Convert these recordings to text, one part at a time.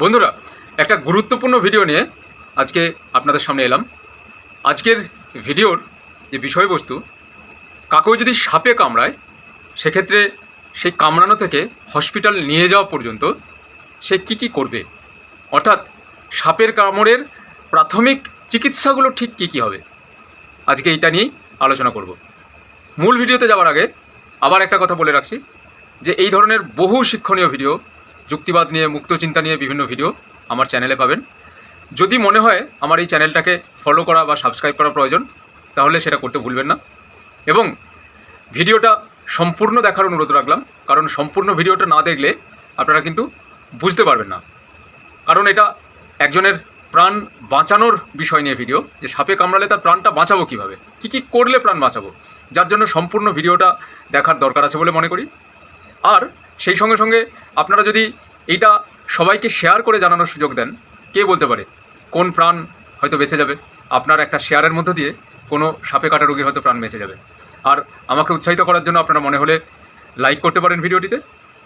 বন্ধুরা, একটা গুরুত্বপূর্ণ ভিডিও নিয়ে আজকে আপনাদের সামনে এলাম। আজকের ভিডিওর যে বিষয়বস্তু, কাকেও যদি সাপে কামড়ায়, সেক্ষেত্রে সেই কামড়ানো থেকে হসপিটাল নিয়ে যাওয়া পর্যন্ত সে কি কি করবে? অর্থাৎ সাপের কামড়ের প্রাথমিক চিকিৎসাগুলো ঠিক কী কী হবে? আজকে এটা নিয়েই আলোচনা করব। মূল ভিডিওতে যাওয়ার আগে আবার একটা কথা বলে রাখছি যে, এই ধরনের বহু শিক্ষণীয় ভিডিও যুক্তিবাদ নিয়ে, মুক্ত চিন্তা নিয়ে বিভিন্ন ভিডিও আমার চ্যানেলে পাবেন। যদি মনে হয় আমার এই চ্যানেলটাকে ফলো করা বা সাবস্ক্রাইব করা প্রয়োজন, তাহলে সেটা করতে ভুলবেন না। এবং ভিডিওটা সম্পূর্ণ দেখার অনুরোধ রাখলাম, কারণ সম্পূর্ণ ভিডিওটা না দেখলে আপনারা কিন্তু বুঝতে পারবেন না। কারণ এটা একজনের প্রাণ বাঁচানোর বিষয় নিয়ে ভিডিও যে সাপে কামড়ালে তার প্রাণটা বাঁচাবো কীভাবে? কী কী করলে প্রাণ বাঁচাবো? যার জন্য সম্পূর্ণ ভিডিওটা দেখার দরকার আছে বলে মনে করি। আর সেই সঙ্গে সঙ্গে আপনারা যদি এইটা সবাইকে শেয়ার করে জানানোর সুযোগ দেন, কে বলতে পারে? কোন প্রাণ হয়তো বেঁচে যাবে? আপনার একটা শেয়ারের মধ্য দিয়ে কোনো সাপে কাটা রোগীর হয়তো প্রাণ বেঁচে যাবে। আর আমাকে উৎসাহিত করার জন্য আপনারা মনে হলে লাইক করতে পারেন ভিডিওটিতে।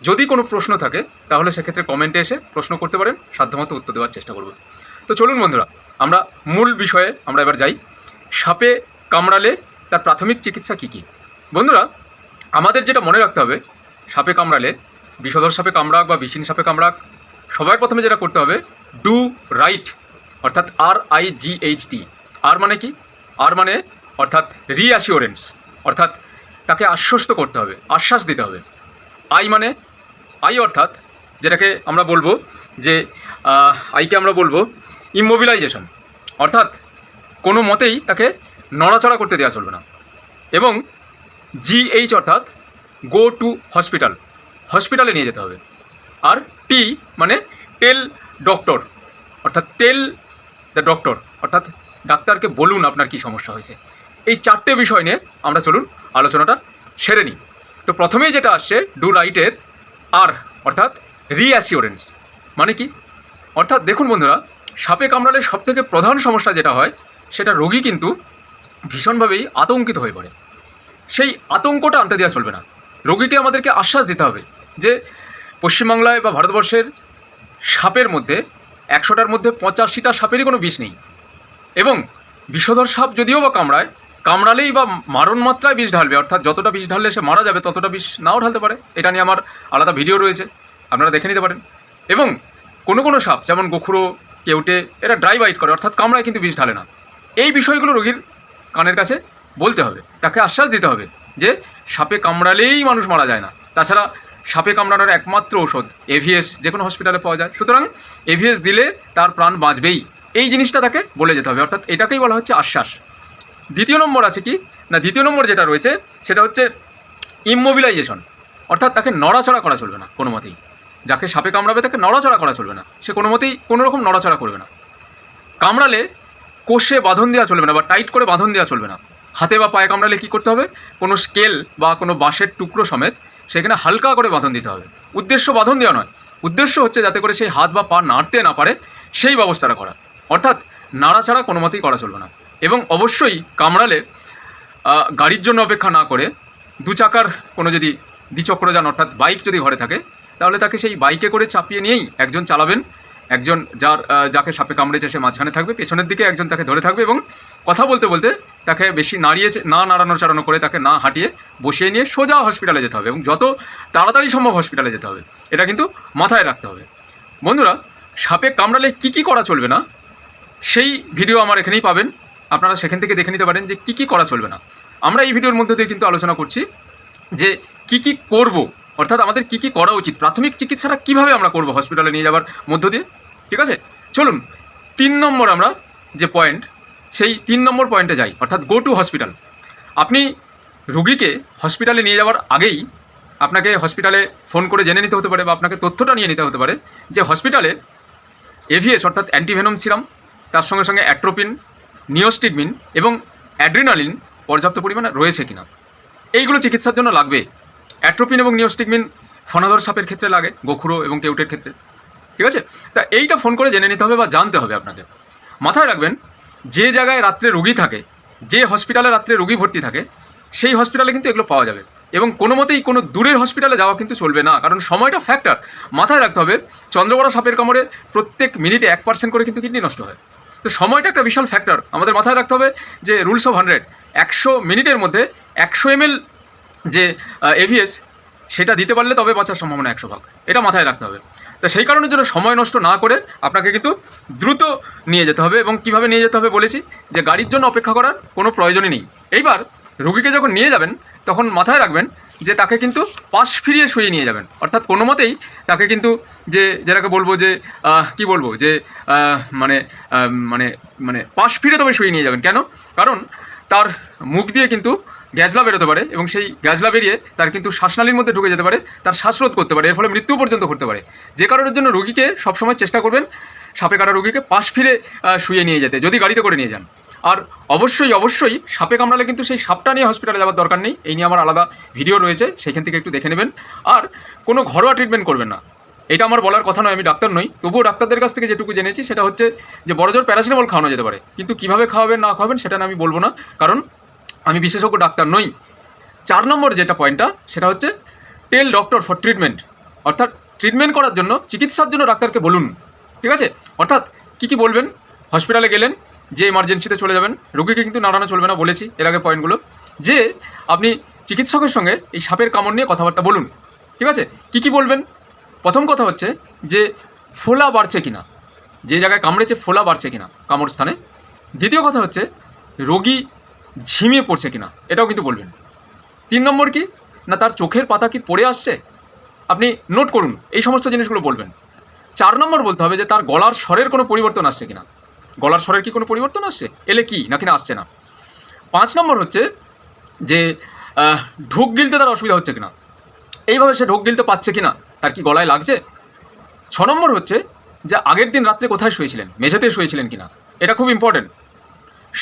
যদি কোনো প্রশ্ন থাকে, তাহলে সেক্ষেত্রে কমেন্টে এসে প্রশ্ন করতে পারেন, সাধ্যমতো উত্তর দেওয়ার চেষ্টা করব। তো চলুন বন্ধুরা, আমরা মূল বিষয়ে আমরা এবার যাই। সাপে কামড়ালে তার প্রাথমিক চিকিৎসা কী কী? বন্ধুরা, আমাদের যেটা মনে রাখতে হবে সাপে কামড়ালে, বিষধর সাপে কামড়াক বা বিষিন সাপে কামড়াক, সবার প্রথমে যেটা করতে হবে ডু রাইট অর্থাৎ আর আই জি এইচ টি আর মানে কি? আর মানে অর্থাৎ রিঅ্যাসিওরেন্স অর্থাৎ তাকে আশ্বস্ত করতে হবে, আশ্বাস দিতে হবে। আই মানে আই অর্থাৎ যেটাকে আমরা বলব যে আইকে আমরা বলব ইমোবিলাইজেশন অর্থাৎ কোনো মতেই তাকে নড়াচড়া করতে দেওয়া চলবে না। এবং জিএইচ অর্থাৎ গো টু হসপিটাল হসপিটালে নিয়ে যেতে হবে। আর টি মানে টেল ডক্টর অর্থাৎ টেল দ্য ডক্টর অর্থাৎ ডাক্তারকে বলুন আপনার কি সমস্যা হয়েছে। এই চারটে বিষয় নিয়ে আমরা চলুন আলোচনাটা সেরে নিই। তো প্রথমেই যেটা আসছে ডু রাইটের আর অর্থাৎ রিঅ্যাসিওরেন্স মানে কি? অর্থাৎ দেখুন বন্ধুরা, সাপে কামড়ালে সবথেকে প্রধান সমস্যা যেটা হয়, সেটা রোগী কিন্তু ভীষণভাবেই আতঙ্কিত হয়ে পড়ে। সেই আতঙ্কটা আনতে দেওয়া চলবে না। রোগীকে আমাদেরকে আশ্বাস দিতে হবে যে পশ্চিমবাংলায় বা ভারতবর্ষের সাপের মধ্যে একশোটার মধ্যে পঁচাশিটা সাপেরই কোনো বিষ নেই। এবং বিষধর সাপ যদিও বা কামড়ায়, কামড়ালেই বা মারণ মাত্রায় বিষ ঢালবে, অর্থাৎ যতটা বিষ ঢাললে সে মারা যাবে, ততটা বিষ নাও ঢালতে পারে। এটা নিয়ে আমার আলাদা ভিডিও রয়েছে, আপনারা দেখে নিতে পারেন। এবং কোনো কোনো সাপ, যেমন গোখুরো, কেউটে, এরা ড্রাই বাইট করে, অর্থাৎ কামড়ায় কিন্তু বিষ ঢালে না। এই বিষয়গুলো রোগীর কানের কাছে বলতে হবে, তাকে আশ্বাস দিতে হবে। যে সাপে কামড়ালেই মানুষ মারা যায় না। তাছাড়া সাপে কামড়ানোর একমাত্র ঔষধ এভিএস যে কোনো হসপিটালে পাওয়া যায়। সুতরাং এভিএস দিলে তার প্রাণ বাঁচবেই। এই জিনিসটা তাকে বলে যেতে হবে। অর্থাৎ এটাকেই বলা হচ্ছে আশ্বাস। দ্বিতীয় নম্বর আছে কি? না, দ্বিতীয় নম্বর যেটা রয়েছে, সেটা হচ্ছে ইমোবিলাইজেশন অর্থাৎ তাকে নড়াচড়া করা চলবে না কোনো মতেই। যাকে সাপে কামড়াবে তাকে নড়াচড়া করা চলবে না। সে কোনো মতেই কোনো রকম নড়াচড়া করবে না। কামড়ালে কোষে বাঁধন দেওয়া চলবে না বা টাইট করে বাঁধন দেওয়া চলবে না। হাতে বা পায়ে কামড়ালে কী করতে হবে? কোনো স্কেল বা কোনো বাঁশের টুকরো সমেত সেখানে হালকা করে বাঁধন দিতে হবে। উদ্দেশ্য বাঁধন দেওয়া নয়। উদ্দেশ্য হচ্ছে যাতে করে সেই হাত বা পা নাড়তে না পারে, সেই ব্যবস্থাটা করা। অর্থাৎ নাড়াচাড়া কোনো মতেই করা চলবে না। এবং অবশ্যই কামড়ালে গাড়ির জন্য অপেক্ষা না করে দু চাকার কোনো যদি দ্বিচক্রযান অর্থাৎ বাইক যদি ঘরে থাকে, তাহলে তাকে সেই বাইকে করে চাপিয়ে নিয়েই একজন চালাবেন। একজন যার যাকে সাপে কামড়েছে সে মাঝখানে থাকবে, পেছনের দিকে একজন তাকে ধরে থাকবে এবং কথা বলতে বলতে তাকে বেশি নাড়িয়ে না নাড়ানো চাড়ানো করে তাকে না হাঁটিয়ে বসিয়ে নিয়ে সোজা হসপিটালে যেতে হবে এবং যত তাড়াতাড়ি সম্ভব হসপিটালে যেতে হবে। এটা কিন্তু মাথায় রাখতে হবে। বন্ধুরা, সাপে কামড়ালে কি কি করা চলবে না? সেই ভিডিও আমার এখানেই পাবেন। আপনারা সেখান থেকে দেখে নিতে পারেন যে কি কি করা চলবে না। আমরা এই ভিডিওর মধ্যে দিয়ে কিন্তু আলোচনা করছি যে কি কি করব, অর্থাৎ আমাদের কি কি করা উচিত, প্রাথমিক চিকিৎসাটা কীভাবে আমরা করব হসপিটালে নিয়ে যাওয়ার মধ্য দিয়ে? ঠিক আছে? চলুন, তিন নম্বর আমরা যে পয়েন্ট সেই তিন নম্বর পয়েন্টে যাই, অর্থাৎ গো টু হসপিটাল আপনি রুগীকে হসপিটালে নিয়ে যাওয়ার আগেই আপনাকে হসপিটালে ফোন করে জেনে নিতে হতে পারে বা আপনাকে তথ্যটা নিয়ে নিতে হতে পারে যে হসপিটালে এভিএস অর্থাৎ অ্যান্টিভেনম সিরাম তার সঙ্গে সঙ্গে অ্যাট্রোপিন নিওস্টিগমিন এবং অ্যাড্রিনালিন পর্যাপ্ত পরিমাণে রয়েছে কিনা। এইগুলো চিকিৎসার জন্য লাগবে। অ্যাট্রোপিন এবং নিওস্টিগমিন ফনাধর সাপের ক্ষেত্রে লাগে, গোখুরো এবং কেউটের ক্ষেত্রে। ঠিক আছে? তা এইটা ফোন করে জেনে নিতে হবে বা জানতে হবে আপনাকে। মাথায় রাখবেন, যে জায়গায় রাত্রে রুগী থাকে, যে হসপিটালে রাত্রে রুগী ভর্তি থাকে, সেই হসপিটালে কিন্তু এগুলো পাওয়া যাবে। এবং কোনো মতেই কোনো দূরের হসপিটালে যাওয়া কিন্তু চলবে না। কারণ সময়টা ফ্যাক্টর মাথায় রাখতে হবে, চন্দ্রবড়া সাপের কামড়ে প্রত্যেক মিনিটে এক পার্সেন্ট করে কিন্তু কিডনি নষ্ট হয়। তো সময়টা একটা বিশাল ফ্যাক্টর আমাদের মাথায় রাখতে হবে যে রুলস অফ হান্ড্রেড একশো মিনিটের মধ্যে একশো এমএল যে এভিএস সেটা দিতে পারলে তবে বাঁচার সম্ভাবনা একশো ভাগ। এটা মাথায় রাখতে হবে। তো সেই কারণের জন্য সময় নষ্ট না করে আপনাকে কিন্তু দ্রুত নিয়ে যেতে হবে এবং কীভাবে নিয়ে যেতে হবে বলেছি যে গাড়ির জন্য অপেক্ষা করার কোনো প্রয়োজনই নেই। এইবার রুগীকে যখন নিয়ে যাবেন, তখন মাথায় রাখবেন যে তাকে কিন্তু পাশ ফিরিয়ে শুয়ে নিয়ে যাবেন। অর্থাৎ কোনো মতেই তাকে কিন্তু যে যেটাকে বলব যে কি বলব? যে মানে মানে মানে পাশ ফিরে তবে শুয়ে নিয়ে যাবেন। কেন? কারণ তার মুখ দিয়ে কিন্তু গ্যাজলা বেরোতে পারে এবং সেই গ্যাজলা বেরিয়ে তার কিন্তু শ্বাসনালীর মধ্যে ঢুকে যেতে পারে, তার শ্বাসরোধ করতে পারে, এর ফলে মৃত্যু পর্যন্ত করতে পারে। যে কারণের জন্য রুগীকে সবসময় চেষ্টা করবেন, সাপে কাটা রুগীকে পাশ ফিরে শুয়ে নিয়ে যেতে, যদি গাড়িতে করে নিয়ে যান। আর অবশ্যই অবশ্যই সাপে কামড়ালে কিন্তু সেই সাপটা নিয়ে হসপিটালে যাওয়ার দরকার নেই, এই নিয়ে আমার আলাদা ভিডিও রয়েছে, সেখান থেকে একটু দেখে নেবেন। আর কোনো ঘরোয়া ট্রিটমেন্ট করবেন না, এটা আমার বলার কথা নয়, আমি ডাক্তার নই, তবুও ডাক্তারদের কাছ থেকে যেটুকু জেনেছি, সেটা হচ্ছে যে বড় জোর প্যারাসিটামল খাওয়ানো যেতে পারে। কিন্তু কীভাবে খাওয়াবেন, না খাওয়াবেন, সেটা আমি বলব না, কারণ আমি বিশেষজ্ঞ ডাক্তার নই। চার নম্বর যেটা পয়েন্টটা সেটা হচ্ছে টেল ডক্টর ফর ট্রিটমেন্ট অর্থাৎ ট্রিটমেন্ট করার জন্য, চিকিৎসার জন্য ডাক্তারকে বলুন। ঠিক আছে? অর্থাৎ কি কি বলবেন? হসপিটালে গেলেন, যে এমার্জেন্সিতে চলে যাবেন, রোগীকে কিন্তু নাড়ানো চলবে না বলেছি, এর আগে পয়েন্টগুলো যে আপনি চিকিৎসকের সঙ্গে এই সাপের কামড় নিয়ে কথাবার্তা বলুন। ঠিক আছে? কি কি বলবেন? প্রথম কথা হচ্ছে যে ফোলা বাড়ছে কিনা। যে জায়গায় কামড়েছে, ফোলা বাড়ছে কিনা কামড় স্থানে দ্বিতীয় কথা হচ্ছে, রোগী ঝিমিয়ে পড়ছে কিনা, এটাও কিন্তু বলবেন। তিন নম্বর কি? না, তার চোখের পাতা কি পড়ে আসছে? আপনি নোট করুন, এই সমস্ত জিনিসগুলো বলবেন। চার নম্বর বলতে হবে যে, তার গলার স্বরের কোনো পরিবর্তন আসছে কিনা? গলার স্বরের কি কোনো পরিবর্তন আসছে? এলে কি না না আসছে না? পাঁচ নম্বর হচ্ছে যে ঢোক গিলতে তার অসুবিধা হচ্ছে কিনা? এইভাবে সে ঢোক গিলতে পাচ্ছে কিনা? তার কি গলায় লাগছে? ছ নম্বর হচ্ছে যে, আগের দিন রাত্রে কোথায় শুয়েছিলেন? মেঝেতে শুয়েছিলেন কিনা? এটা খুব ইম্পর্টেন্ট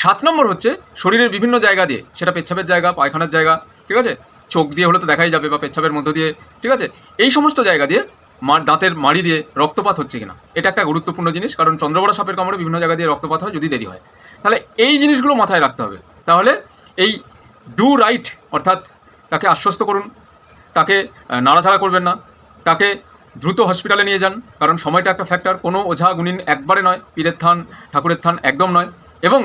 সাত নম্বর হচ্ছে শরীরের বিভিন্ন জায়গা দিয়ে, সেটা পেচ্ছাপের জায়গা, পায়খানার জায়গা, ঠিক আছে? চোখ দিয়ে হলে তো দেখাই যাবে বা পেচ্ছাপের মধ্য দিয়ে, ঠিক আছে? এই সমস্ত জায়গা দিয়ে মার দাঁতের মাড়ি দিয়ে রক্তপাত হচ্ছে কিনা? এটা একটা গুরুত্বপূর্ণ জিনিস, কারণ চন্দ্রবড়া সাপের কামড়ে বিভিন্ন জায়গা দিয়ে রক্তপাত হয় যদি দেরি হয়। তাহলে এই জিনিসগুলো মাথায় রাখতে হবে। তাহলে এই ডু রাইট অর্থাৎ তাকে আশ্বস্ত করুন, তাকে নাড়াচাড়া করবেন না, তাকে দ্রুত হসপিটালে নিয়ে যান, কারণ সময়টা একটা ফ্যাক্টর কোনো ওঝা গুণিন একবারে নয়, পীরের থান, ঠাকুরের থান একদম নয়, এবং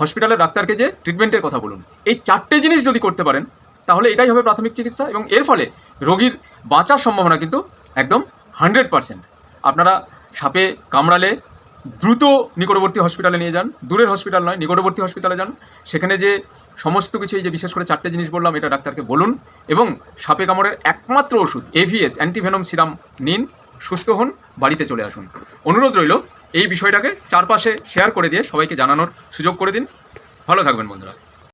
হসপিটালের ডাক্তারকে যে ট্রিটমেন্টের কথা বলুন, এই চারটে জিনিস যদি করতে পারেন, তাহলে এটাই হবে প্রাথমিক চিকিৎসা এবং এর ফলে রোগীর বাঁচার সম্ভাবনা কিন্তু একদম হান্ড্রেড পারসেন্ট আপনারা সাপে কামড়ালে দ্রুত নিকটবর্তী হসপিটালে নিয়ে যান, দূরের হসপিটাল নয়, নিকটবর্তী হসপিটালে যান। সেখানে যে সমস্ত কিছু এই যে বিশেষ করে চারটে জিনিস বললাম, এটা ডাক্তারকে বলুন এবং সাপে কামড়ের একমাত্র ওষুধ এভিএস অ্যান্টিভেনম সিরাম নিন, সুস্থ হন, বাড়িতে চলে আসুন। অনুরোধ রইল এই বিষয়টাকে চারপাশে শেয়ার করে দিয়ে সবাইকে জানানোর সুযোগ করে দিন। ভালো থাকবেন বন্ধুরা।